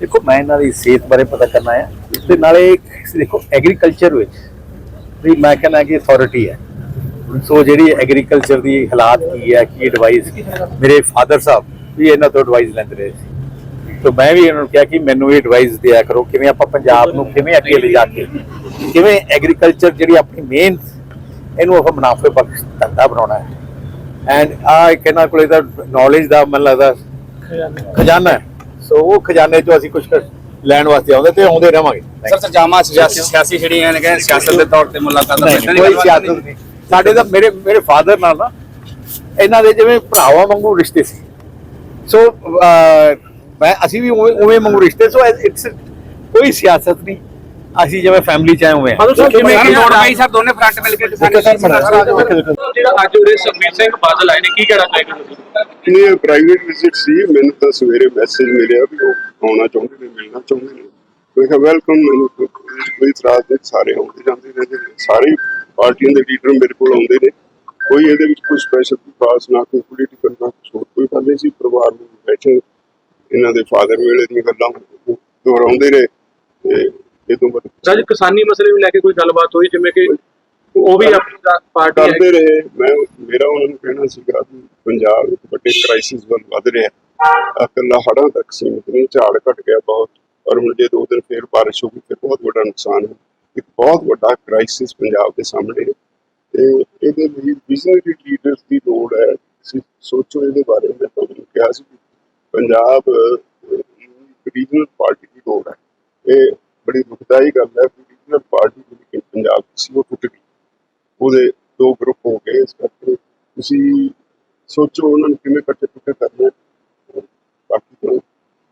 ਦੇਖੋ ਮੈਂ ਇਹਨਾਂ ਦੀ ਸਿਹਤ ਬਾਰੇ ਪਤਾ ਕਰਨਾ ਹੈ ਇਸ ਦੇ ਨਾਲੇ ਦੇਖੋ ਐਗਰੀਕਲਚਰ ਵਿੱਚ ਵੀ ਮੈਂ ਕਹਿੰਦਾ ਕਿ ਅਥਾਰਟੀ ਹੈ। ਸੋ ਜਿਹੜੀ ਐਗਰੀਕਲਚਰ ਦੀ ਹਾਲਾਤ ਕੀ ਹੈ ਕੀ ਐਡਵਾਈਸ ਮੇਰੇ ਫਾਦਰ ਸਾਹਿਬ ਵੀ ਇਹਨਾਂ ਤੋਂ ਐਡਵਾਈਸ ਲੈਂਦੇ ਰਹੇ ਸੀ। ਸੋ ਮੈਂ ਵੀ ਇਹਨਾਂ ਨੂੰ ਕਿਹਾ ਕਿ ਮੈਨੂੰ ਵੀ ਐਡਵਾਈਸ ਦਿਆ ਕਰੋ ਕਿਵੇਂ ਆਪਾਂ ਪੰਜਾਬ ਨੂੰ ਕਿਵੇਂ ਅੱਗੇ ਲਿਜਾ ਕੇ ਕਿਵੇਂ ਐਗਰੀਕਲਚਰ ਜਿਹੜੀ ਆਪਣੀ ਮੇਨ ਇਹਨੂੰ ਆਪਾਂ ਮੁਨਾਫੇ ਬਖਸ਼ ਧੰਦਾ ਬਣਾਉਣਾ ਹੈ। ਐਂਡ ਆ ਇਹਨਾਂ ਕੋਲੇ ਦਾ ਨੌਲੇਜ ਦਾ ਮੈਨੂੰ ਲੱਗਦਾ ਖਜ਼ਾਨਾ ਹੈ। ਸੋ ਉਹ ਖਜ਼ਾਨੇ ਚੋਂ ਅਸੀਂ ਕੁਝ ਲੈਣ ਵਾਸਤੇ ਆਉਂਦੇ ਤੇ ਆਉਂਦੇ ਰਵਾਂਗੇ। ਸਰ ਸਰਜਾਮਾ ਸਿਆਸੀ ਜਿਹੜੀਆਂ ਨੇ ਕਹਿੰਦੇ ਸਿਆਸਤ ਦੇ ਤੌਰ ਤੇ ਮੁਲਾਕਾਤਾਂ ਨਹੀਂ, ਬੈਠਣ ਕੋਈ ਸਿਆਸਤ ਨਹੀਂ। ਸਾਡੇ ਤਾਂ ਮੇਰੇ ਮੇਰੇ ਫਾਦਰ ਨਾਲ ਨਾ ਇਹਨਾਂ ਦੇ ਜਿਵੇਂ ਭਰਾਵਾਂ ਵਾਂਗੂ ਰਿਸ਼ਤੇ ਸੀ। ਸੋ ਮੈਂ ਅਸੀਂ ਵੀ ਉਵੇਂ ਉਵੇਂ ਵਾਂਗੂ ਰਿਸ਼ਤੇ ਸੋ ਇਟਸ ਕੋਈ ਸਿਆਸਤ ਨਹੀਂ। ਅਸੀਂ ਜਿਵੇਂ ਫੈਮਿਲੀ ਚ ਆਏ ਹੋਏ ਹਾਂ। ਸਰ ਕਿਵੇਂ ਕਿ ਲੋੜ ਪਈ ਸਰ ਦੋਨੇ ਫਰੰਟ ਮਿਲ ਕੇ ਕਿਸਾਨੀ ਜਿਹੜਾ ਅੱਜ ਉਰੇ ਸੁਖਬੀਰ ਸਿੰਘ ਬਾਦਲ ਆਏ ਨੇ ਕੀ ਕਹਿਣਾ ਚਾਹੀਦਾ ਤੁਸੀਂ ਇਹ ਪ੍ਰਾਈਵੇਟ ਵਿਜ਼ਿਟ ਸੀ ਮੈਨੂੰ ਤਾਂ ਸਵੇਰੇ ਮੈਸੇਜ ਮਿਲਿਆ ਵੀ ਉਹ ਆਉਣਾ ਚਾਹੁੰਦੇ ਨੇ ਮਿਲਣਾ ਚਾਹੁੰਦੇ ਨੇ। ਮੈਂ ਕਿਹਾ ਵੈਲਕਮ ਮੈਨੂੰ ਕੋਈ ਇਤਰਾਜ਼ ਨਹੀਂ ਸਾਰੇ ਆਉਂਦੇ ਜਾਂਦੇ ਰਹਿੰਦੇ ਨੇ ਸਾਰੇ ਪਾਰਟੀਆਂ ਦੇ ਲੀਡਰ ਮੇਰੇ ਕੋਲ ਆਉਂਦੇ ਨੇ। ਕੋਈ ਇਹਦੇ ਵਿੱਚ ਕੋਈ ਸਪੈਸ਼ਲ ਖਾਸ ਨਾ ਕੋਈ ਪੋਲੀਟੀਕਲ ਨਾ ਕੋਈ ਗੱਲ ਨਹੀਂ ਸੀ। ਪਰਿਵਾਰ ਨੂੰ ਬੈਠੇ ਇਹਨਾਂ ਦੇ ਫਾਦਰ ਵੇਲੇ ਦੀਆਂ ਗੱਲਾਂ ਦੁਹਰਾਉਂਦੇ ਰਹੇ। ਇਹ ਤੋਂ ਕਿਸਾਨੀ ਮਸਲੇ ਨੂੰ ਲੈ ਕੇ ਕੋਈ ਗੱਲਬਾਤ ਹੋਈ? ਜਿਵੇਂ ਕਿ ਉਹ ਵੀ ਆਪਣੀ ਪਾਰਟੀ ਹੈ ਕਰਦੇ ਰਹੇ। ਮੈਂ ਮੇਰਾ ਉਹਨਾਂ ਨੂੰ ਕਹਿਣਾ ਸੀਗਾ ਵੀ ਪੰਜਾਬ ਇੱਕ ਵੱਡੇ ਕ੍ਰਾਈਸਿਸ ਵੱਲ ਵਧ ਰਿਹਾ ਇਕੱਲਾ ਹੜ੍ਹਾਂ ਤੱਕ ਸੀਮਿਤ ਨਹੀਂ ਝਾੜ ਘਟ ਗਿਆ ਬਹੁਤ। ਔਰ ਹੁਣ ਜੇ ਦੋ ਦਿਨ ਫੇਰ ਬਾਰਿਸ਼ ਹੋ ਗਈ ਫਿਰ ਬਹੁਤ ਵੱਡਾ ਨੁਕਸਾਨ ਹੈ। ਇੱਕ ਬਹੁਤ ਵੱਡਾ ਕ੍ਰਾਈਸਿਸ ਪੰਜਾਬ ਦੇ ਸਾਹਮਣੇ ਹੈ। ਤੇ ਇਹਦੇ ਲਈ ਵਿਜ਼ਨਰੀ ਲੀਡਰਸ ਦੀ ਲੋੜ ਹੈ। ਤੁਸੀਂ ਸੋਚੋ ਇਹਦੇ ਬਾਰੇ ਮੈਂ ਤੁਹਾਨੂੰ ਕਿਹਾ ਸੀ ਕਿ ਪੰਜਾਬ ਰੀਜਨਲ ਪਾਰਟੀ ਦੀ ਲੋੜ ਹੈ। ਇਹ ਬੜੀ ਦੁਖਦਾਈ ਗੱਲ ਹੈ ਕਿ ਰੀਜਨਲ ਪਾਰਟੀ ਜਿਹੜੀ ਕਿ ਪੰਜਾਬ ਦੀ ਸੀ ਉਹ ਟੁੱਟ ਗਈ। ਉਹਦੇ ਦੋ ਗਰੁੱਪ ਹੋ ਗਏ ਇਸ ਕਰਕੇ ਤੁਸੀਂ ਸੋਚੋ ਉਹਨਾਂ ਨੂੰ ਕਿਵੇਂ ਇਕੱਠੇ ਇਕੱਠੇ ਕਰਨਾ। ਬਾਕੀ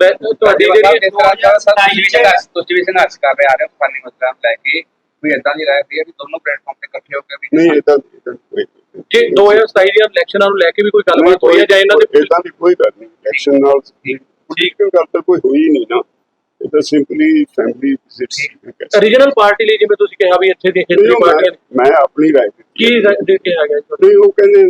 ਤੁਹਾਡੀ ਜਿਹੜੀ ਇਸ ਤਰ੍ਹਾਂ ਸਰ ਤੁਸੀਂ ਵੀ ਸੰਘਰਸ਼ ਤੁਸੀਂ ਵੀ ਸੰਘਰਸ਼ ਕਰ ਰਹੇ ਆ ਰਹੇ ਹੋ ਕਿਸਾਨੀ ਮਸਲਿਆਂ ਨੂੰ ਲੈ ਕੇ ਵੀ ਇਦਾਂ ਦੀ ਰਾਇ ਹੈ ਵੀ ਦੋਨੋਂ ਪਲੇਟਫਾਰਮ ਤੇ ਇਕੱਠੇ ਹੋ ਕੇ ਵੀ ਨਹੀਂ ਇਦਾਂ ਇਦਾਂ ਕੋਈ ਜੇ 2027 ਦੀਆਂ ਇਲੈਕਸ਼ਨਾਂ ਨੂੰ ਲੈ ਕੇ ਵੀ ਕੋਈ ਗੱਲਬਾਤ ਹੋਈ ਹੈ ਜਾਂ ਇਹਨਾਂ ਦੇ ਇਦਾਂ ਦੀ ਕੋਈ ਗੱਲ ਨਹੀਂ ਇਲੈਕਸ਼ਨ ਨਾਲ ਠੀਕ। ਗੱਲ ਤਾਂ ਕੋਈ ਹੋਈ ਨਹੀਂ ਨਾ। ਤਾਂ simply family visits regional party ਲਈ ਜਿਵੇਂ ਤੁਸੀਂ ਕਿਹਾ ਵੀ ਇੱਥੇ ਦੀ ਪਾਰਟੀਆਂ ਮੈਂ ਆਪਣੀ ਰਾਏ ਦਿੱਤੀ ਕੀ ਦੇ ਕੇ ਆ ਗਿਆ? ਨਹੀਂ ਉਹ ਕਹਿੰਦੇ